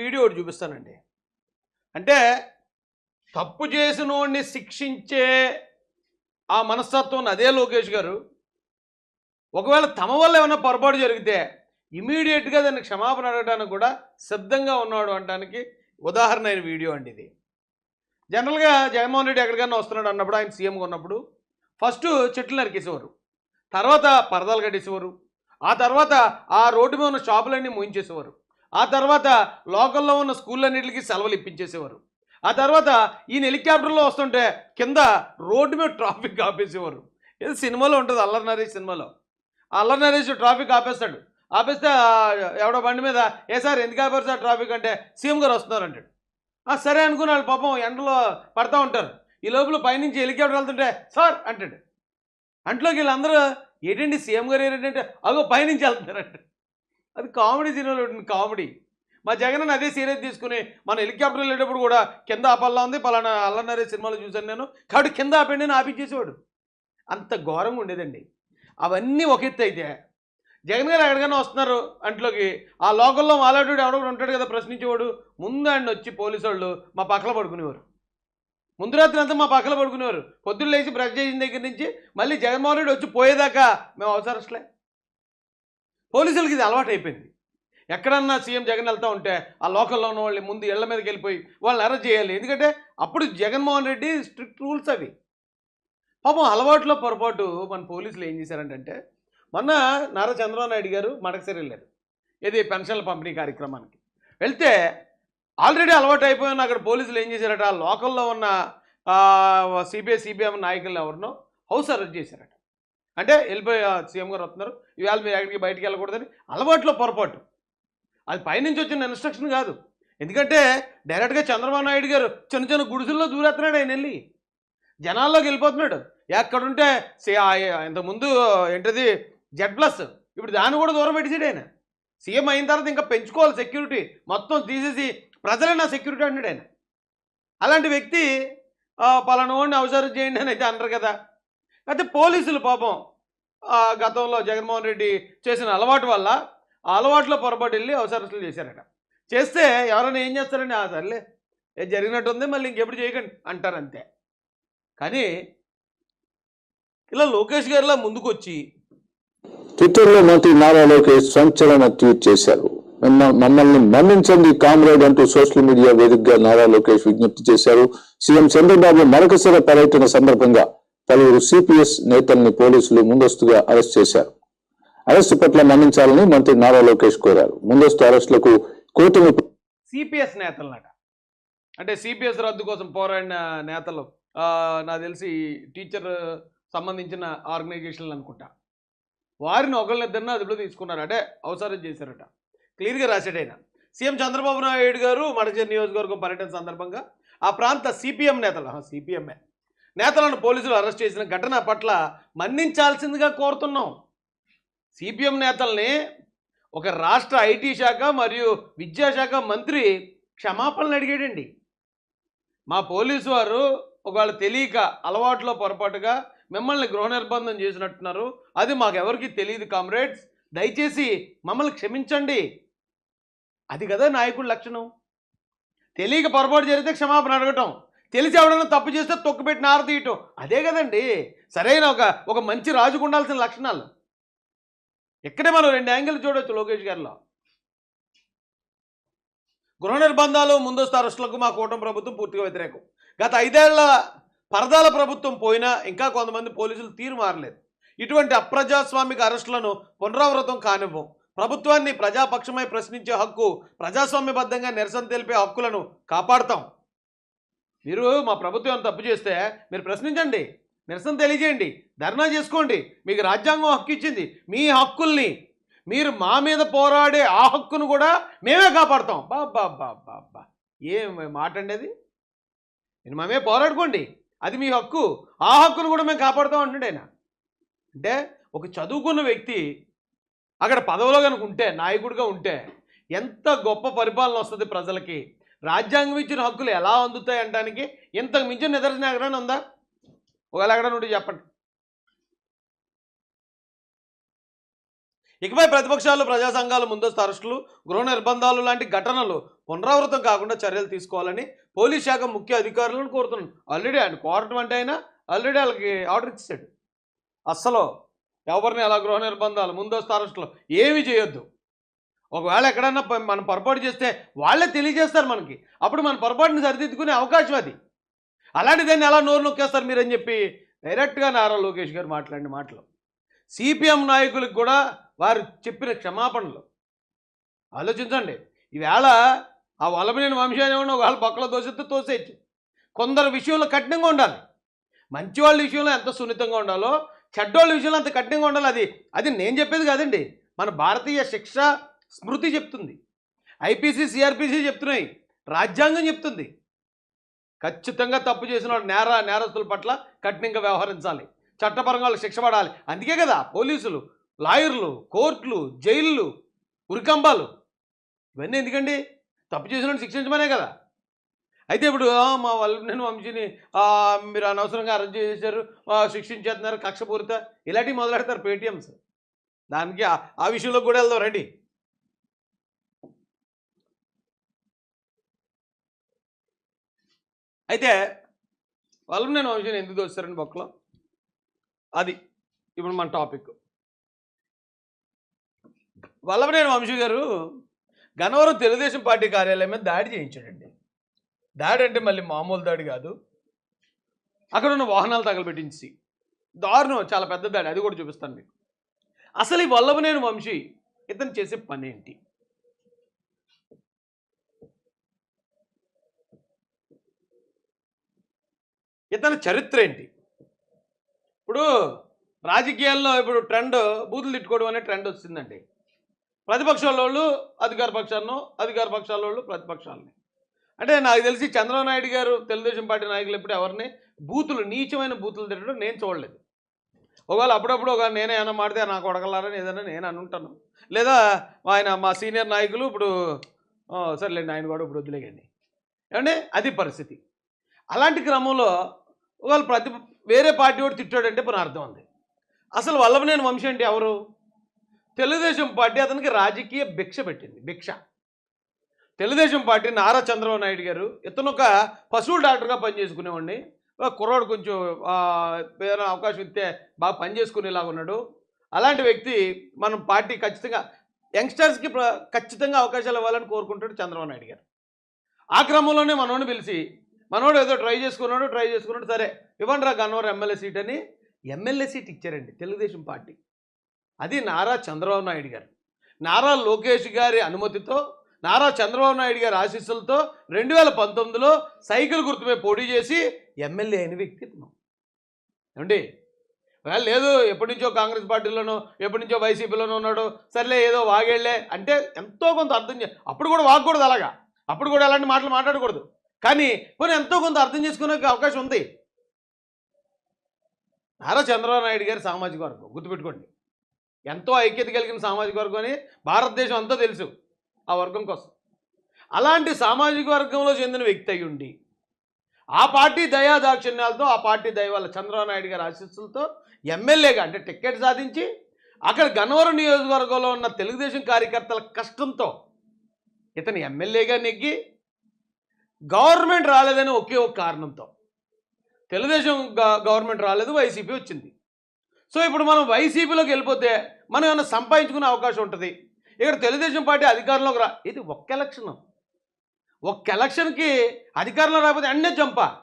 Video ఒకటి చూపిస్తానండి. అంటే తప్పు చేసినోడిని శిక్షించే ఆ మనస్తత్వం అదే లోకేష్ గారు. ఒకవేళ తమ వల్ల ఏమైనా పొరపాటు జరిగితే ఇమీడియట్గా దాన్ని క్షమాపణ అడగడానికి కూడా సిద్ధంగా ఉన్నాడు అనడానికి ఉదాహరణ అయిన వీడియో అండి ఇది. జనరల్గా జగన్మోహన్ రెడ్డి ఎక్కడికైనా వస్తున్నాడు అన్నప్పుడు ఆయన సీఎంగా ఉన్నప్పుడు ఫస్ట్ చెట్లు నరికేసేవారు తర్వాత పరదాలు కట్టేసేవారు ఆ తర్వాత ఆ రోడ్డు మీద ఉన్న షాపులన్నీ మూయించేసేవారు. ఆ తర్వాత లోకల్లో ఉన్న స్కూళ్ళన్నింటికి సెలవులు ఇప్పించేసేవారు. ఆ తర్వాత ఈయన హెలికాప్టర్లో వస్తుంటే కింద రోడ్డు మీద ట్రాఫిక్ ఆపేసేవారు. ఇది సినిమాలో ఉంటుంది అల్లరి నరేష్ సినిమాలో. ఆ అల్లరి నరేష్ ట్రాఫిక్ ఆపేస్తాడు. ఆపేస్తే ఎవడో బండి మీద ఏ సార్ ఎందుకు ఆపారు సార్ ట్రాఫిక్? అంటే సీఎం గారు వస్తున్నారు అంటాడు. "ఆ, సరే అనుకుని వాళ్ళు పాపం ఎండలో పడతా ఉంటారు. ఈ లోపల పైనుంచి హెలికాప్టర్ వెళ్తుంటే సార్ అంటాడు. అంట్లోకి వీళ్ళందరూ ఏంటండి సీఎం గారు ఏంటంటే అగో పైనుంచి వెళ్తున్నారంట. అది కామెడీ సినిమాలో ఉంటుంది కామెడీ. మా జగన్ అన్న అదే సీరియస్ తీసుకుని మన హెలికాప్టర్ వెళ్ళేటప్పుడు కూడా కింద ఆపల్లా ఉంది పలానా అల్లన్నరే సినిమాలో చూశాను నేను. కాబట్టి కింద ఆపండి నేను ఆపించేసేవాడు. అంత ఘోరంగా ఉండేదండి. అవన్నీ ఒక ఎత్తు అయితే జగన్ గారు ఎక్కడికైనా వస్తున్నారు అంట్లోకి ఆ లోకల్లో మాలాడు ఎవడో ఉంటాడు కదా ప్రశ్నించేవాడు. ముందు ఆయన వచ్చి పోలీసు వాళ్ళు మా పక్కల పడుకునేవారు. ముందు రాత్రి అంతా మా పక్కల పడుకునేవారు. పొద్దున్న లేచి బ్రష్ చేసిన దగ్గర నుంచి మళ్ళీ జగన్మోహన్ రెడ్డి వచ్చి పోయేదాకా మేము అవసరస్లే పోలీసులకి ఇది అలవాటు అయిపోయింది ఎక్కడన్నా సీఎం జగన్ వెళ్తా ఉంటే ఆ లోకల్లో ఉన్న వాళ్ళని ముందు ఇళ్ళ మీదకి వెళ్ళిపోయి వాళ్ళని అరెస్ట్ చేయాలి. ఎందుకంటే అప్పుడు జగన్మోహన్ రెడ్డి స్ట్రిక్ట్ రూల్స్ అవి. పాపం అలవాట్లో పొరపాటు మన పోలీసులు ఏం చేశారంటే మొన్న నారా చంద్రబాబు నాయుడు గారు మడకసరి వెళ్ళారు. ఇది పెన్షన్ల పంపిణీ కార్యక్రమానికి. వెళ్తే ఆల్రెడీ అలవాటు అయిపోయిన అక్కడ పోలీసులు ఏం చేశారట ఆ లోకల్లో ఉన్న సిబిఐ సిబిఎం నాయకులను ఎవరినో హౌస్ అరెస్ట్ చేశారట. అంటే వెళ్ళిపోయి సీఎం గారు వస్తున్నారు. ఇవాళ మీరు ఎక్కడికి బయటికి వెళ్ళకూడదని అలవాట్లో పొరపాటు. అది పైనుంచి వచ్చిన ఇన్స్ట్రక్షన్ కాదు. ఎందుకంటే డైరెక్ట్గా చంద్రబాబు నాయుడు గారు చిన్న చిన్న గుడిసెల్లో దూరేస్తున్నాడు ఆయన వెళ్ళి. జనాల్లోకి వెళ్ళిపోతున్నాడు. ఎక్కడుంటే ఇంతకుముందు ఏంటది జెడ్ ప్లస్. ఇప్పుడు దాన్ని కూడా దూరం పెట్టేసాడు ఆయన. సీఎం అయిన తర్వాత ఇంకా పెంచుకోవాలి సెక్యూరిటీ. మొత్తం తీసేసి ప్రజలే నా సెక్యూరిటీ అంటున్నాడు ఆయన. అలాంటి వ్యక్తి ఆ, పలానా వాడిని అవసరం చేయండి అని అయితే అన్నారు కదా. అయితే పోలీసులు పాపం గతంలో జగన్మోహన్ రెడ్డి చేసిన అలవాటు వల్ల ఆ అలవాట్లో పొరపాటు వెళ్ళి అవసరస్తులు చేశారట. చేస్తే ఎవరైనా ఏం చేస్తారండి? ఆ సర్లే ఏ జరిగినట్టు ఉంది మళ్ళీ ఇంకెప్పుడు చేయకండి అంటారు అంతే కానీ ఇలా లోకేష్ గారిలా ముందుకొచ్చి ట్విట్టర్లో మంత్రి నారా లోకేష్ సంచలన ట్వీట్ చేశారు. మమ్మల్ని మన్నించండి కామ్రేడ్ అంటూ సోషల్ మీడియా వేదికగా నారా లోకేష్ విజ్ఞప్తి చేశారు. సీఎం చంద్రబాబు మరొకసారి పర్యటన సందర్భంగా పలువురు సిపిఎస్ నేతల్ని పోలీసులు ముందస్తుగా అరెస్ట్ చేశారు. అరెస్టు పట్ల మన్నించాలని మంత్రి నారా లోకేష్ కోరారు. ముందస్తు అరెస్టులకు కూటమి సిపిఎస్ నేతలనట. అంటే సిపిఎస్ రద్దు కోసం పోరాడిన నేతలు నాకు తెలిసి టీచర్ సంబంధించిన ఆర్గనైజేషన్లు అనుకుంటా. వారిని ఒకళ్ళిద్దరిని అదుపులో తీసుకున్నారు. అంటే అవసరం చేశారట. క్లియర్గా రాశాడు సీఎం చంద్రబాబు నాయుడు గారు మడచేరు నియోజకవర్గం పర్యటన సందర్భంగా ఆ ప్రాంత సిపిఎం నేతలు సిపిఎంఏ నేతలను పోలీసులు అరెస్ట్ చేసిన ఘటన పట్ల మన్నించాల్సిందిగా కోరుతున్నాం. సిపిఎం నేతల్ని ఒక రాష్ట్ర ఐటీ శాఖ మరియు విద్యాశాఖ మంత్రి క్షమాపణలు అడిగాడండి. మా పోలీసు వారు ఒకవేళ తెలియక అలవాట్లో పొరపాటుగా మిమ్మల్ని గృహ నిర్బంధం చేసినట్టున్నారు. అది మాకెవరికి తెలియదు కామ్రేడ్స్. దయచేసి మమ్మల్ని క్షమించండి. అది కదా నాయకుడి లక్షణం. తెలియక పొరపాటు జరిగితే క్షమాపణ అడగటం. తెలిసి ఎవడన్నా తప్పు చేస్తే తొక్కుపెట్టి నారదీయటం అదే కదండి. సరైన ఒక ఒక మంచి రాజుకు ఉండాల్సిన లక్షణాలు. ఇక్కడే మనం రెండు యాంగిల్ చూడొచ్చు లోకేష్ గారిలో. గృహ నిర్బంధాలు ముందస్తు అరెస్టులకు మా కూటమి ప్రభుత్వం పూర్తిగా వ్యతిరేకం. గత ఐదేళ్ళ పరదాల ప్రభుత్వం పోయినా ఇంకా కొంతమంది పోలీసులు తీరు మారలేదు. ఇటువంటి అప్రజాస్వామిక అరెస్టులను పునరావృతం కానివ్వం. ప్రభుత్వాన్ని ప్రజాపక్షమై ప్రశ్నించే హక్కు ప్రజాస్వామ్యబద్ధంగా నిరసన తెలిపే హక్కులను కాపాడుతాం. మీరు మా ప్రభుత్వం తప్పు చేస్తే మీరు ప్రశ్నించండి నిరసన తెలియజేయండి ధర్నా చేసుకోండి మీకు రాజ్యాంగం హక్కు ఇచ్చింది మీ హక్కుల్ని మీరు మా మీద పోరాడే ఆ హక్కును కూడా మేమే కాపాడుతాం. బాబ్బా బాబ్బా అబ్బా ఏం మాట అండి అది? నేను మేమే పోరాడుకోండి. అది మీ హక్కు. ఆ హక్కును కూడా మేము కాపాడుతాం అంటుండే అంటే ఒక చదువుకున్న వ్యక్తి అక్కడ పదవిలో కనుక ఉంటే నాయకుడిగా ఉంటే ఎంత గొప్ప పరిపాలన వస్తుంది ప్రజలకి. రాజ్యాంగం ఇచ్చిన హక్కులు ఎలా అందుతాయి అనడానికి? ఇంతకు మించిన నిదర్శన ఎక్కడైనా ఉందా? ఒకవేళ ఎక్కడ నుండి చెప్పండి. ఇకపై ప్రతిపక్షాలు ప్రజా సంఘాలు ముందస్తు అరెస్టులు గృహ నిర్బంధాలు లాంటి ఘటనలు పునరావృతం కాకుండా చర్యలు తీసుకోవాలని పోలీస్ శాఖ ముఖ్య అధికారులను కోరుతున్నాను. ఆల్రెడీ ఆయన కోరటం అంటే ఆయన ఆల్రెడీ వాళ్ళకి ఆర్డర్ ఇచ్చాడు అస్సలు ఎవరిని అలా గృహ నిర్బంధాలు ముందస్తు అరెస్టులు ఏమీ చేయొద్దు. ఒకవేళ ఎక్కడన్నా మనం పొరపాటు చేస్తే వాళ్ళే తెలియజేస్తారు మనకి. అప్పుడు మన పొరపాటుని సరిదిద్దుకునే అవకాశం అది. అలాంటి దాన్ని ఎలా నోరు నొక్కేస్తారు మీరని చెప్పి డైరెక్ట్గా నారా లోకేష్ గారు మాట్లాడిన మాటలు. సిపిఎం నాయకులకు కూడా వారు చెప్పిన క్షమాపణలు. ఆలోచించండి. ఈవేళ ఆ వలమనేని వంశాన్ని ఏమన్నా ఒకవేళ పక్కలో దోసిస్తే తోసేయచ్చు. కొందరు విషయంలో కఠినంగా ఉండాలి. మంచి వాళ్ళ విషయంలో ఎంత సున్నితంగా ఉండాలో చెడ్డోళ్ళ విషయంలో అంత కఠినంగా ఉండాలి. అది అది నేను చెప్పేది కాదండి. మన భారతీయ శిక్ష స్మృతి చెప్తుంది. ఐపీసీ సిఆర్పిసి చెప్తున్నాయి. రాజ్యాంగం చెప్తుంది. ఖచ్చితంగా తప్పు చేసిన వాళ్ళు నేర నేరస్తుల పట్ల కఠినంగా వ్యవహరించాలి. చట్టపరంగా వాళ్ళు శిక్ష పడాలి. అందుకే కదా పోలీసులు లాయర్లు కోర్టులు జైళ్ళు ఉరికంబాలు ఇవన్నీ ఎందుకండి? తప్పు చేసిన శిక్షించమనే కదా. అయితే ఇప్పుడు మా వాళ్ళు నేను వంశీని మీరు అనవసరంగా అరెస్ట్ చేశారు శిక్షించేస్తున్నారు కక్షపూరిత. ఇలాంటివి మొదలెడతారు పేటిఎంస్. దానికి ఆ విషయంలో కూడా వెళ్దాం రండి. అయితే వాళ్ళని నేను వంశీని ఎందుకు దోస్తారండి బొక్కలో? అది ఇప్పుడు మన టాపిక్. వల్లభనేని వంశీ గారు గన్నవరం తెలుగుదేశం పార్టీ కార్యాలయం మీద దాడి చేయించాడండి. దాడి అంటే మళ్ళీ మామూలు దాడి కాదు. అక్కడ ఉన్న వాహనాలు తగలబెట్టించి. దారుణం చాలా పెద్ద దాడి. అది కూడా చూపిస్తాను మీకు. అసలు ఈ వల్లభనేని వంశీ ఇతను చేసే పని ఏంటి ఇతని చరిత్ర ఏంటి? ఇప్పుడు రాజకీయాల్లో ఇప్పుడు ట్రెండ్ బూతులు తిట్టుకోవడం అనే ట్రెండ్ వచ్చిందండి. ప్రతిపక్షాల వాళ్ళు అధికార పక్షాలను అధికార పక్షాల వాళ్ళు ప్రతిపక్షాలని. అంటే నాకు తెలిసి చంద్రబాబు నాయుడు గారు తెలుగుదేశం పార్టీ నాయకులు ఎప్పుడు ఎవరిని బూతులు నీచమైన బూతులు తిట్టడం నేను చూడలేదు. ఒకవేళ అప్పుడప్పుడు ఒక నేనే ఏమైనా మాడితే నాకు కొడగలారని ఏదైనా నేను అనుంటాను. లేదా ఆయన మా సీనియర్ నాయకులు ఇప్పుడు సర్లేండి ఆయన కూడా ఇప్పుడు వదిలేయండి ఏమంటే అది పరిస్థితి. అలాంటి క్రమంలో వాళ్ళు ప్రతి వేరే పార్టీ వాడు తిట్టాడంటే మన అర్థం ఉంది. అసలు వల్లభనేని వంశీ అంటే ఎవరు? తెలుగుదేశం పార్టీ అతనికి రాజకీయ భిక్ష పెట్టింది భిక్ష. తెలుగుదేశం పార్టీ నారా చంద్రబాబు నాయుడు గారు ఇతను ఒక పశువుల డాక్టర్గా పనిచేసుకునేవాడిని. కుర్రాడు కొంచెం ఏదైనా అవకాశం ఇస్తే బాగా పనిచేసుకునేలాగా ఉన్నాడు. అలాంటి వ్యక్తి మనం పార్టీ ఖచ్చితంగా యంగ్స్టర్స్కి ఖచ్చితంగా అవకాశాలు ఇవ్వాలని కోరుకుంటాడు చంద్రబాబు నాయుడు గారు. ఆ క్రమంలోనే మనోడిని పిలిచి మనోడు ఏదో ట్రై చేసుకున్నాడు ట్రై చేసుకున్నాడు సరే. ఇవ్వండి రా గన్నవరం ఎమ్మెల్యే సీట్ అని ఎమ్మెల్యే సీట్ ఇచ్చారండి తెలుగుదేశం పార్టీ. అది నారా చంద్రబాబు నాయుడు గారు. నారా లోకేష్ గారి అనుమతితో నారా చంద్రబాబు నాయుడు గారి ఆశీస్సులతో రెండు వేల పంతొమ్మిదిలో సైకిల్ గుర్తుపై పోటీ చేసి ఎమ్మెల్యే అయిన వ్యక్తి ఏమండి? ఒకవేళ లేదు ఎప్పటి నుంచో కాంగ్రెస్ పార్టీలోనో ఎప్పటి నుంచో వైసీపీలోనో ఉన్నాడు సర్లే ఏదో వాగేళ్ళే అంటే ఎంతో కొంత అర్థం చే అప్పుడు కూడా వాగకూడదు అలాగా. అప్పుడు కూడా అలాంటి మాటలు మాట్లాడకూడదు. కానీ పోనీ ఎంతో కొంత అర్థం చేసుకునే అవకాశం ఉంది. నారా చంద్రబాబు నాయుడు గారి సామాజిక వర్గం గుర్తుపెట్టుకోండి. ఎంతో ఐక్యత కలిగిన సామాజిక వర్గం అని భారతదేశం అంతా తెలుసు ఆ వర్గం కోసం. అలాంటి సామాజిక వర్గంలో చెందిన వ్యక్తి అయి ఉండి ఆ పార్టీ దయా దాక్షిణ్యాలతో ఆ పార్టీ దయ వల్ల చంద్రబాబు నాయుడు గారి ఆశీస్సులతో ఎమ్మెల్యేగా అంటే టికెట్ సాధించి అక్కడ గన్నవరం నియోజకవర్గంలో ఉన్న తెలుగుదేశం కార్యకర్తల కష్టంతో ఇతను ఎమ్మెల్యేగా నెగ్గి గవర్నమెంట్ రాలేదని ఒకే ఒక కారణంతో. తెలుగుదేశం గ- గవర్నమెంట్ రాలేదు వైసీపీ వచ్చింది. సో ఇప్పుడు మనం వైసీపీలోకి వెళ్ళిపోతే మనం ఏమైనా సంపాదించుకునే అవకాశం ఉంటుంది? ఇక్కడ తెలుగుదేశం పార్టీ అధికారంలోకి రా ఇది ఒక్క ఎలక్షన్. ఒక్క ఎలక్షన్కి అధికారంలో రాకపోతే అన్నే చంపా.